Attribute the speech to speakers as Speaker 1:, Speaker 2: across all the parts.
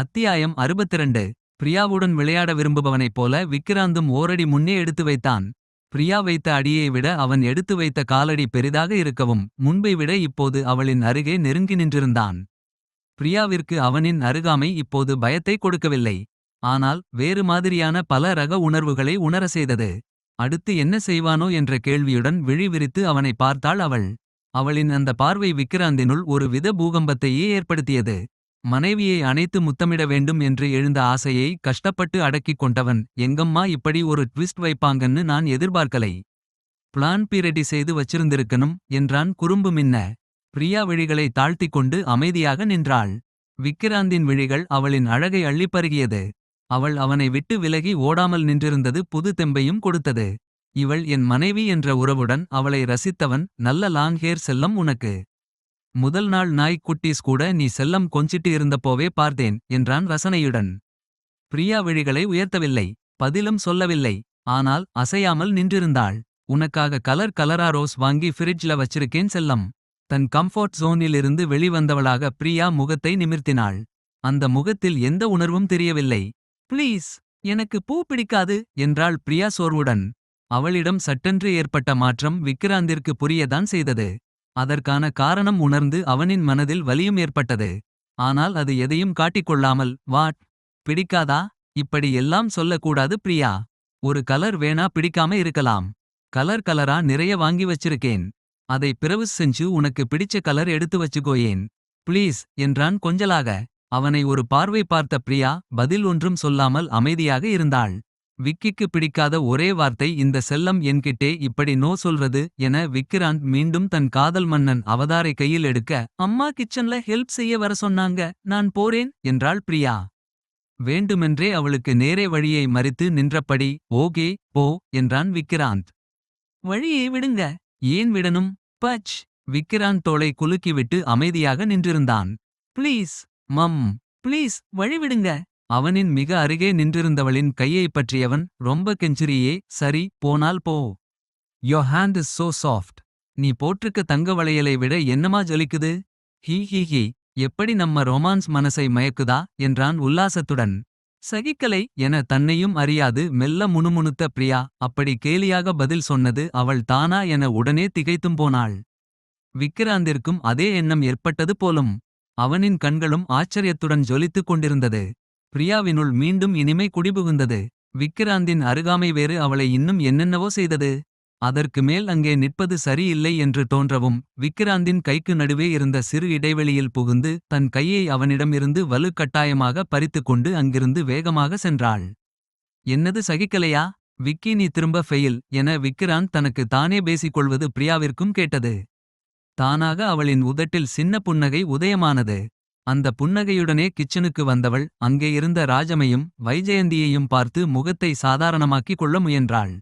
Speaker 1: அத்தியாயம் அறுபத்திரண்டு. பிரியாவுடன் விளையாட விரும்புபவனைப் போல விக்கிராந்தும் ஓரடி முன்னே எடுத்து வைத்தான். பிரியா வைத்த அடியை விட அவன் எடுத்து வைத்த காலடி பெரிதாக இருக்கவும் முன்பை விட இப்போது அவளின் அருகே நெருங்கி நின்றிருந்தான். பிரியாவிற்கு அவனின் அருகாமை இப்போது பயத்தை கொடுக்கவில்லை. ஆனால் வேறு மாதிரியான பல ரக உணர்வுகளை உணர செய்தது. அடுத்து என்ன செய்வானோ என்ற கேள்வியுடன் விழி விரித்து அவனை பார்த்தாள் அவள். அவளின் அந்த பார்வை விக்கிராந்தினுள் ஒரு வித பூகம்பத்தையே ஏற்படுத்தியது. மனைவியை அணைத்து முத்தமிட வேண்டும் என்று எழுந்த ஆசையை கஷ்டப்பட்டு அடக்கிக் கொண்டவன் எங்கம்மா இப்படி ஒரு ட்விஸ்ட் வைப்பாங்கன்னு நான் எதிர்பார்க்கலை. பிளான் பீரடி செய்து வச்சிருந்திருக்கணும் என்றான் குறும்பு மின்ன. பிரியா விழிகளை தாழ்த்திக் கொண்டு அமைதியாக நின்றாள். விக்கிராந்தின் விழிகள் அவளின் அழகை அள்ளிப்பருகியது அவள் அவனை விட்டு விலகி ஓடாமல் நின்றிருந்தது புது தெம்பையும் கொடுத்தது. இவள் என் மனைவி என்ற உறவுடன் அவளை ரசித்தவன் நல்ல லாங் ஹேர் செல்லம் உனக்கு. முதல் நாள் நாய் குட்டீஸ் கூட நீ செல்லம் கொஞ்சிட்டு இருந்தப்போவே பார்த்தேன் என்றான் ரசனையுடன். பிரியா விழிகளை உயர்த்தவில்லை பதிலும் சொல்லவில்லை ஆனால் அசையாமல் நின்றிருந்தாள். உனக்காக கலர் கலரா ரோஸ் வாங்கி ஃப்ரிட்ஜ்ல வச்சிருக்கேன் செல்லம். தன் கம்ஃபோர்ட் ஜோனிலிருந்து வெளிவந்தவளாக பிரியா முகத்தை நிமிர்த்தினாள். அந்த முகத்தில் எந்த உணர்வும் தெரியவில்லை. ப்ளீஸ் எனக்கு பூ பிடிக்காது என்றாள் பிரியா சோர்வுடன். அவளிடம் சட்டென்று ஏற்பட்ட மாற்றம் விக்கிராந்திற்கு புரியதான் செய்தது. அதற்கான காரணம் உணர்ந்து அவனின் மனதில் வலியும் ஏற்பட்டது. ஆனால் அது எதையும் காட்டிக்கொள்ளாமல் வாட் பிடிக்காதா? இப்படி எல்லாம் சொல்லக்கூடாது பிரியா. ஒரு கலர் வேணா பிடிக்காம இருக்கலாம். கலர் கலரா நிறைய வாங்கி வச்சிருக்கேன். அதை பிறவு செஞ்சு உனக்கு பிடிச்ச கலர் எடுத்து வச்சுக்கோயேன். ப்ளீஸ் என்றான் கொஞ்சலாக. அவனை ஒரு பார்வை பார்த்த பிரியா பதில் ஒன்றும் சொல்லாமல் அமைதியாக இருந்தாள். விக்கிக்கு பிடிக்காத ஒரே வார்த்தை இந்த செல்லம் என்கிட்டே இப்படி நோ சொல்றது என விக்கிராந்த் மீண்டும் தன் காதல் மன்னன் அவதாரை கையில் எடுக்க அம்மா கிச்சன்ல ஹெல்ப் செய்ய வர சொன்னாங்க நான் போறேன் என்றாள் பிரியா. வேண்டுமென்றே அவளுக்கு நேரே வழியை மறித்து நின்றபடி ஓகே போ என்றான் விக்கிராந்த். வழியை விடுங்க. ஏன் விடணும்? பச். விக்கிராந்த் தோளை குலுக்கிவிட்டு அமைதியாக நின்றிருந்தான். ப்ளீஸ் மம் ப்ளீஸ் வழிவிடுங்க அவனின் மிக அருகே நின்றிருந்தவளின் கையைப் பற்றியவன் ரொம்ப கெஞ்சிரியே சரி போனால் போ. Your hand is so soft நீ போட்டிருக்க தங்க வளையலை விட என்னமா ஜொலிக்குது? ஹீ ஹீ ஹீ. எப்படி நம்ம ரொமான்ஸ் மனசை மயக்குதா? என்றான் உல்லாசத்துடன். சகிக்கலை என தன்னையும் அறியாது மெல்ல முணுமுணுத்த பிரியா. அப்படி கேலியாக பதில் சொன்னது அவள் தானா என உடனே திகைத்தும் போனாள். விக்கிராந்திற்கும் அதே எண்ணம் ஏற்பட்டது போலும். அவனின் கண்களும் ஆச்சரியத்துடன் ஜொலித்துக் கொண்டிருந்தது. பிரியாவினுள் மீண்டும் இனிமை குடிபுகுந்தது. விக்கிராந்தின் அருகாமை வேறு அவளை இன்னும் என்னென்னவோ செய்தது. அதற்கு மேல் அங்கே நிற்பது சரியில்லை என்று தோன்றவும் விக்கிராந்தின் கைக்கு நடுவே இருந்த சிறு இடைவெளியில் புகுந்து தன் கையை அவனிடமிருந்து வலுக்கட்டாயமாக பறித்துக் கொண்டு அங்கிருந்து வேகமாக சென்றாள். என்னது சகிக்கலையா? விக்கி நீ திரும்ப ஃபெயில் என விக்கிராந்த் தனக்கு தானே பேசிக்கொள்வது பிரியாவிற்கும் கேட்டது. தானாக அவளின் உதட்டில் சின்ன புன்னகை உதயமானது. அந்த புன்னகையுடனே கிச்சனுக்கு வந்தவள் அங்கே இருந்த ராஜமையும் வைஜெயந்தியையும் பார்த்து முகத்தை சாதாரணமாக்கிக் கொள்ள முயன்றாள்.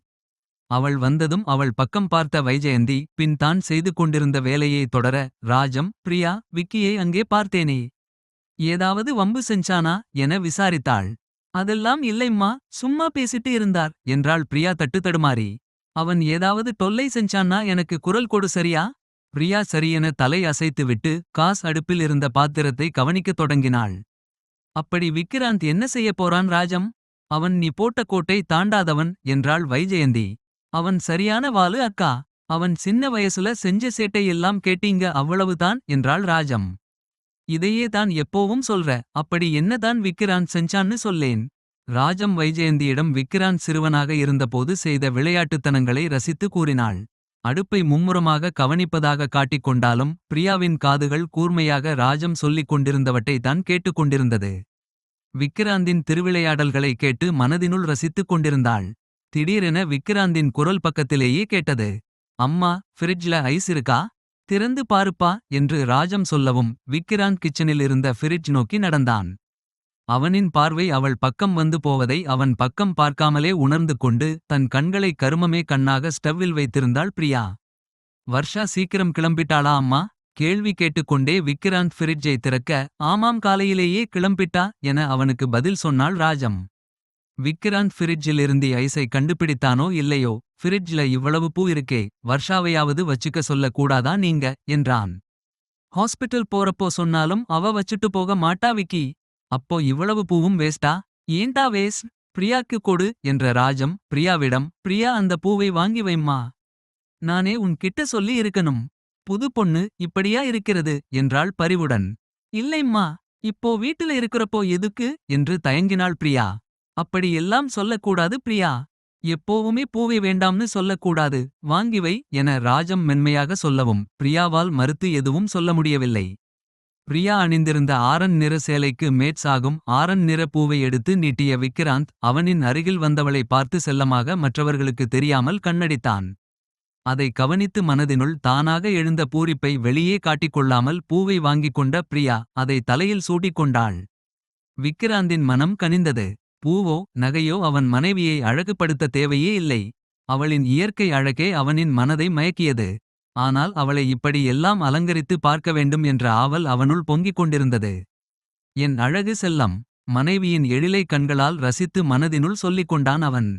Speaker 1: அவள் வந்ததும் அவள் பக்கம் பார்த்த வைஜெயந்தி பின் தான் செய்து கொண்டிருந்த வேலையை தொடர ராஜம் பிரியா விக்கியை அங்கே பார்த்தேனே. ஏதாவது வம்பு செஞ்சானா? என விசாரித்தாள். அதெல்லாம் இல்லைம்மா சும்மா பேசிட்டு இருந்தார் என்றாள் பிரியா தட்டு தடுமாறி அவன் ஏதாவது தொல்லை செஞ்சான்னா எனக்கு குரல் கொடு சரியா? பிரியா சரியென தலை அசைத்துவிட்டு காஸ் அடுப்பில் இருந்த பாத்திரத்தை கவனிக்கத் தொடங்கினாள். அப்படி விக்கிராந்த் என்ன செய்யப் போறான் ராஜம்? அவன் நீ போட்ட கோட்டை தாண்டாதவன் என்றாள் வைஜெயந்தி. அவன் சரியான வாலு அக்கா. அவன் சின்ன வயசுல செஞ்ச சேட்டை எல்லாம் கேட்டீங்க அவ்வளவுதான் என்றாள் ராஜம். இதையே தான் எப்போவும் சொல்ற. அப்படி என்னதான் விக்கிரான் செஞ்சான்னு சொல்லேன். ராஜம் வைஜெயந்தியிடம் விக்கிரான் சிறுவனாக இருந்தபோது செய்த விளையாட்டுத்தனங்களை ரசித்து கூறினாள். அடுப்பை மும்முரமாக கவனிப்பதாக காட்டிக் கொண்டாலும் பிரியாவின் காதுகள் கூர்மையாக ராஜம் சொல்லிக் கொண்டிருந்தவற்றை தான் கேட்டுக்கொண்டிருந்தது விக்கிராந்தின் திருவிளையாடல்களை கேட்டு மனதினுள் ரசித்துக் கொண்டிருந்தாள். திடீரென விக்கிராந்தின் குரல் பக்கத்திலேயே கேட்டது. அம்மா ஃப்ரிட்ஜ்ல ஐஸ் இருக்கா? திறந்து பாருப்பா என்று ராஜம் சொல்லவும் விக்கிராந்த் கிச்சனில் இருந்த ஃப்ரிட்ஜ் நோக்கி நடந்தான். அவனின் பார்வை அவள் பக்கம் வந்து போவதை அவன் பக்கம் பார்க்காமலே உணர்ந்து கொண்டு தன் கண்களை கருமமே கண்ணாக ஸ்டவ்வில் வைத்திருந்தாள் பிரியா. வர்ஷா சீக்கிரம் கிளம்பிட்டாளா அம்மா? கேள்வி கேட்டுக்கொண்டே விக்கிராந்த் ஃபிரிட்ஜை திறக்க ஆமாம் காலையிலேயே கிளம்பிட்டா என அவனுக்கு பதில் சொன்னாள் ராஜம். விக்கிராந்த் ஃபிரிட்ஜில் இருந்து ஐஸை கண்டுபிடித்தானோ இல்லையோ? ஃபிரிட்ஜ்ல இவ்வளவு பூ இருக்கே வர்ஷாவையாவது வச்சுக்க சொல்லக்கூடாதா நீங்க? என்றான். ஹாஸ்பிட்டல் போறப்போ சொன்னாலும் அவ வச்சுட்டு போக மாட்டா விக்கி. அப்போ இவ்வளவு பூவும் வேஸ்டா? ஏன்டா வேஸ்? பிரியாக்கு கொடு என்ற ராஜம் பிரியாவிடம் பிரியா அந்த பூவை வாங்கி வைம்மா. நானே உன் கிட்ட சொல்லி இருக்கணும். புது பொண்ணு இப்படியா இருக்கிறது? என்றாள் பரிவுடன். இல்லைம்மா இப்போ வீட்டுல இருக்கிறப்போ எதுக்கு? என்று தயங்கினாள் பிரியா. அப்படி எல்லாம் சொல்லக்கூடாது பிரியா. எப்போவுமே பூவை வேண்டாம்னு சொல்லக்கூடாது. வாங்கி வை என ராஜம் மென்மையாக சொல்லவும் பிரியாவால் மறுத்து எதுவும் சொல்ல முடியவில்லை. பிரியா அணிந்திருந்த ஆரன் நிற சேலைக்கு மேட்ச் ஆகும் ஆரன் நிற பூவை எடுத்து நீட்டிய விக்கிராந்த் அவனின் அருகில் வந்தவளை பார்த்து செல்லமாக மற்றவர்களுக்கு தெரியாமல் கண்ணடித்தான். அதை கவனித்து மனதினுள் தானாக எழுந்த பூரிப்பை வெளியே காட்டிக்கொள்ளாமல் பூவை வாங்கிக் கொண்ட பிரியா அதை தலையில் சூட்டிக் கொண்டாள். விக்கிராந்தின் மனம் கனிந்தது. பூவோ நகையோ அவன் மனைவியை அழகுபடுத்த தேவையே இல்லை. அவளின் இயற்கை அழகே அவனின் மனதை மயக்கியது. ஆனால் அவளை இப்படி எல்லாம் அலங்கரித்து பார்க்க வேண்டும் என்ற ஆவல் அவனுள் பொங்கிக் கொண்டிருந்தது. என் அழகு செல்லம் மனைவியின் எழிலை கண்களால் ரசித்து மனதினுள் சொல்லிக் கொண்டான் அவன்.